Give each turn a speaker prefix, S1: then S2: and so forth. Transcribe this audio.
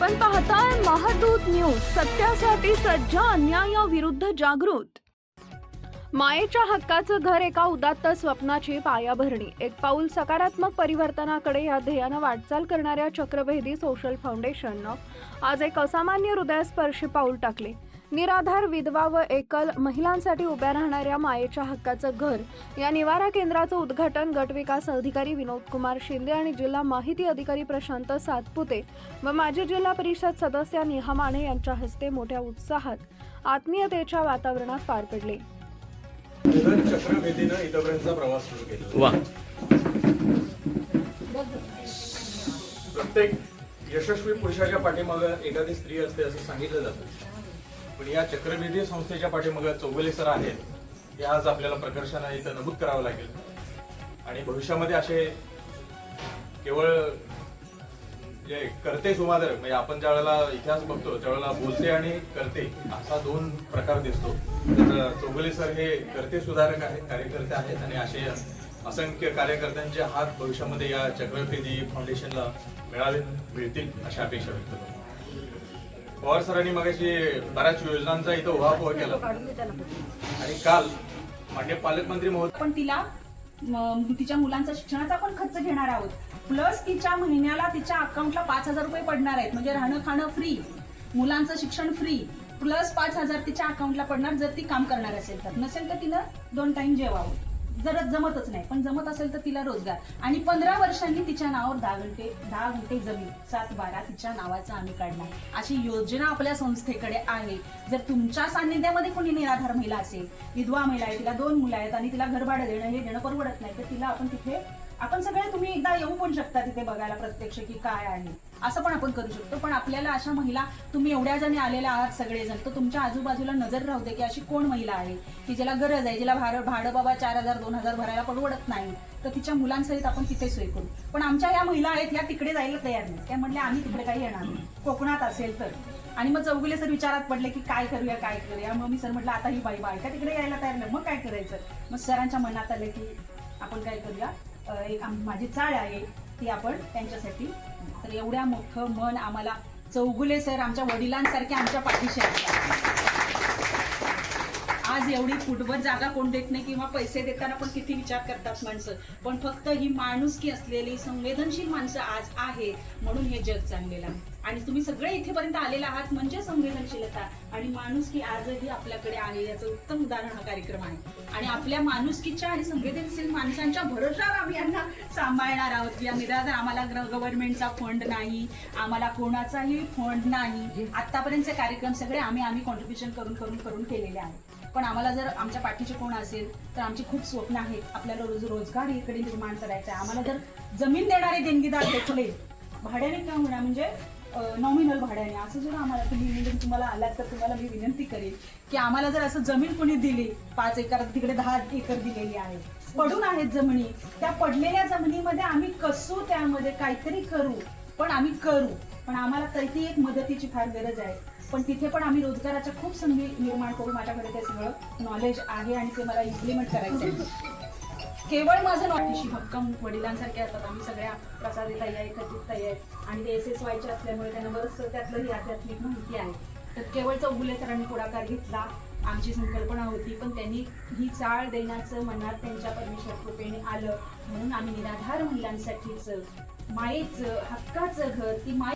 S1: आपण पाहताय महादूत न्यूज सत्यासाठी सज्ज अन्यायाविरुद्ध जागृत. मायेच्या हक्काचं घर एका उदात्त स्वप्नाची पायाभरणी. एक पाऊल सकारात्मक परिवर्तनाकडे या ध्येयानं वाटचाल करणाऱ्या चक्रवेधी सोशल फाउंडेशननं आज एक असामान्य हृदयस्पर्शी पाऊल टाकले. निराधार विधवा व एकल महिलांसाठी उभ्या राहणाऱ्या मायेच्या हक्काचं घर या निवारा केंद्राचं उद्घाटन गटविकास अधिकारी विनोद कुमार शिंदे आणि जिल्हा माहिती अधिकारी प्रशांत सातपुते व माजी जिल्हा परिषद सदस्य नेहा माने यांच्या हस्ते मोठ्या उत्साहात आत्मीयतेच्या वातावरणात पार पडले.
S2: प्रत्येक यशस्वी पुरुषाच्या पाठीमागं एखादी स्त्री असते असं सांगितलं जातं. पण या चक्रवेदी संस्थेच्या पाठीमागं चौगले सर आहेत हे आज आपल्याला प्रकर्षाने इथं नमूद करावं लागेल. आणि भविष्यामध्ये असे केवळ जे करते सुमादर म्हणजे आपण ज्या वेळेला इतिहास बघतो त्यावेळेला बोलते आणि करते असा दोन प्रकार दिसतो. तर चौगले सर हे करते सुधारक आहेत कार्यकर्ते आहेत आणि असे असंख्य कार्यकर्त्यांचे हात भविष्यामध्ये या चक्रवर्ती फाउंडेशनला मिळाले मिळतील अशा अपेक्षा व्यक्त करतो. पवार सरांनी मगाशी बऱ्याच योजनांचा इथं उहापोह केला. आणि काल मान्य पालकमंत्री महोदय
S3: पण तिला तिच्या मुलांचा शिक्षणाचा पण खर्च घेणार आहोत. प्लस तिच्या महिन्याला तिच्या अकाउंटला पाच हजार रुपये पडणार आहेत. म्हणजे राहणं खाणं फ्री मुलांचं शिक्षण फ्री प्लस पाच हजार तिच्या अकाउंटला पडणार जर ती काम करणार असेल तर. नसेल तर तिनं दोन टाइम जेवावं. जर जमतच नाही. पण जमत असेल तर तिला रोजगार. आणि पंधरा वर्षांनी तिच्या नावावर दहा घंटे दहा घंटे जमीन सात बारा तिच्या नावाचा आम्ही काढला अशी योजना आपल्या संस्थेकडे आहे. जर तुमच्या सान्निध्यामध्ये कोणी निराधार महिला असेल विधवा महिला आहे तिला दोन मुलं आहेत आणि तिला घरभाडं देणं हे देणं परवडत नाही तर तिला आपण तिथे आपण सगळे तुम्ही एकदा येऊ पण शकता तिथे बघायला प्रत्यक्ष की काय आहे. असं पण आपण करू शकतो. पण आपल्याला अशा महिला तुम्ही एवढ्या जणी आलेल्या आहात सगळेजण तर तुमच्या आजूबाजूला नजर राहू दे की अशी कोण महिला आहे की ज्याला गरज आहे जिला भाडं भाडं बाबा चार हजार दोन हजार भरायला परवडत नाही तर तिच्या मुलांसहित आपण तिथे सोय करू. पण आमच्या या महिला आहेत या तिकडे जायला तयार नाही. त्या म्हणल्या आम्ही तिकडे काही येणार नाही. कोकणात असेल तर. आणि मग चौगुले सर विचारात पडले की काय करूया काय करूया? मग मी सर म्हटलं आता ही बाई बायका तिकडे यायला तयार नाही. मग काय करायचं? मग सरांच्या मनात आलं की आपण काय करूया? एक आम- माझी चाळ आहे ती आपण त्यांच्यासाठी. तर एवढ्या मोठं मन आम्हाला चौगुले सर आमच्या वडिलांसारखे आमच्या पाठीशी असतात. आज एवढी फुटभर जागा कोण देत नाही किंवा पैसे देताना पण किती विचार करतात माणसं. पण फक्त ही माणुसकी असलेली संवेदनशील माणसं आज आहेत म्हणून हे जग चाललेलं आहे. आणि तुम्ही सगळे इथेपर्यंत आलेला आहात म्हणजे संवेदनशीलता. आणि माणुसकी आजही आपल्याकडे आहे याचं उत्तम उदाहरण हा कार्यक्रम आहे. आणि आपल्या माणुसकीच्या आणि संवेदनशील माणसांच्या भरोशावर आम्ही यांना सांभाळणार आहोत. या निराधार आम्हाला गव्हर्नमेंटचा फंड नाही आम्हाला कोणाचाही फंड नाही. आतापर्यंतचे कार्यक्रम सगळे आम्ही आम्ही कॉन्ट्रीब्युशन करून करून करून केलेले आहेत. पण आम्हाला जर आमच्या पाठीचे कोण असेल तर आमची खूप स्वप्न आहेत. आपल्याला रोज रोजगार इकडे निर्माण करायचा आहे. आम्हाला जर जमीन देणारे देणगीदार भेटले भाड्याने का होणार म्हणजे नॉमिनल भाड्याने. असं जर आम्हाला तुम्ही तुम्हाला आलात तर तुम्हाला मी विनंती करेन की आम्हाला जर असं जमीन कोणी दिली पाच एकर तिकडे दहा एकर दिलेली आहे पडून आहेत जमिनी त्या पडलेल्या जमिनीमध्ये आम्ही कसू त्यामध्ये काहीतरी करू. पण आम्ही करू. पण आम्हाला तरी एक मदतीची फार गरज आहे. पण तिथे पण आम्ही रोजगाराच्या खूप संधी निर्माण करू माझ्याकडे ते सगळं. नॉलेज आहे आणि ते मला इम्प्लिमेंट करायचं आहे केवळ माझं नॉटिशी भक्कम वडिलांसारखे असतात. आम्ही सगळ्या प्रसादी ताई आहे कथित ताई आहे आणि ते एस एस वायचे असल्यामुळे त्यांना बरंच त्यातलंही आध्यात्मिक माहिती आहे. तर केवळ चौगुले सरांनी पुढाकार घेतला. आमची संकल्पना होती पण त्यांनी ही चाळ देण्याचं मनात त्यांच्या परमेश्वर कृपेने आलं. म्हणून आम्ही निराधार महिलांसाठीच मायेचं हक्काचं घर ती माय